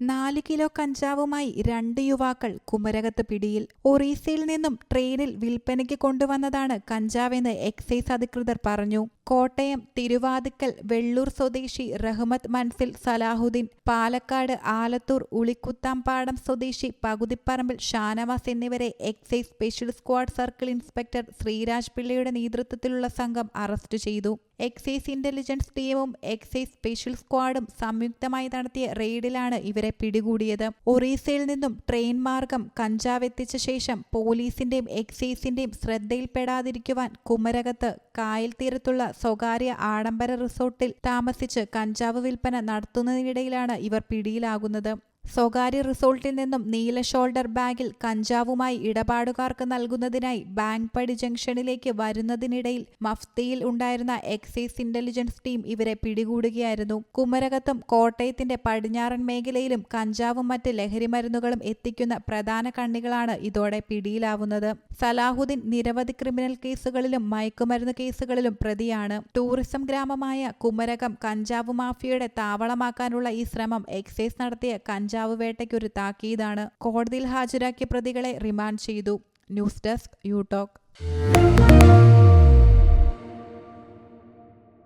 നാല് കിലോ കഞ്ചാവുമായി രണ്ട് യുവാക്കൾ കുമരകത്ത് പിടിയിൽ ഒറീസയിൽ നിന്നും ട്രെയിനിൽ വിൽപ്പനയ്ക്ക് കൊണ്ടുവന്നതാണ് കഞ്ചാവെന്ന് എക്സൈസ് അധികൃതർ പറഞ്ഞു. കോട്ടയം തിരുവാതിക്കൽ വെള്ളൂർ സ്വദേശി റഹ്മത്ത് മൻസിൽ സലാഹുദ്ദീൻ പാലക്കാട് ആലത്തൂർ ഉളിക്കുത്താംപാടം സ്വദേശി പകുതിപ്പറമ്പിൽ ഷാനവാസ് എന്നിവരെ excise special squad circle inspector Sreeraj പിള്ളയുടെ നേതൃത്വത്തിലുള്ള സംഘം അറസ്റ്റ് ചെയ്തു. എക്സൈസ് ഇന്റലിജൻസ് ടീമും എക്സൈസ് സ്പെഷ്യൽ സ്ക്വാഡും സംയുക്തമായി നടത്തിയ റെയ്ഡിലാണ് ഇവരെ പിടികൂടിയത്. ഒറീസയിൽ നിന്നും ട്രെയിൻ മാർഗം കഞ്ചാവ് എത്തിച്ച ശേഷം പോലീസിന്റെയും എക്സൈസിന്റെയും ശ്രദ്ധയിൽപ്പെടാതിരിക്കുവാൻ കുമരകത്ത് കായൽ തീരത്തുള്ള സ്വകാര്യ ആഡംബര റിസോർട്ടിൽ താമസിച്ച് കഞ്ചാവ് വിൽപ്പന നടത്തുന്നതിനിടയിലാണ് ഇവർ പിടിയിലാകുന്നത്. സ്വകാര്യ റിസോർട്ടിൽ നിന്നും നീല ഷോൾഡർ ബാഗിൽ കഞ്ചാവുമായി ഇടപാടുകാർക്ക് നൽകുന്നതിനായി ബാങ്ക് പടി ജംഗ്ഷനിലേക്ക് വരുന്നതിനിടയിൽ മഫ്തിയിൽ ഉണ്ടായിരുന്ന എക്സൈസ് ഇന്റലിജൻസ് ടീം ഇവരെ പിടികൂടുകയായിരുന്നു. കുമരകത്തും കോട്ടയത്തിന്റെ പടിഞ്ഞാറൻ മേഖലയിലും കഞ്ചാവും മറ്റ് ലഹരിമരുന്നുകളും എത്തിക്കുന്ന പ്രധാന കണ്ണികളാണ് ഇതോടെ പിടിയിലാവുന്നത്. സലാഹുദ്ദീൻ നിരവധി ക്രിമിനൽ കേസുകളിലും മയക്കുമരുന്ന് കേസുകളിലും പ്രതിയാണ്. ടൂറിസം ഗ്രാമമായ കുമരകം കഞ്ചാവ് മാഫിയയുടെ താവളമാക്കാനുള്ള ഈ ശ്രമം എക്സൈസ് നടത്തിയ കഞ്ചാവ് വേട്ടയ്ക്കൊരു താക്കീതാണ്. കോടതിയിൽ ഹാജരാക്കിയ പ്രതികളെ റിമാൻഡ് ചെയ്തു. News desk you talk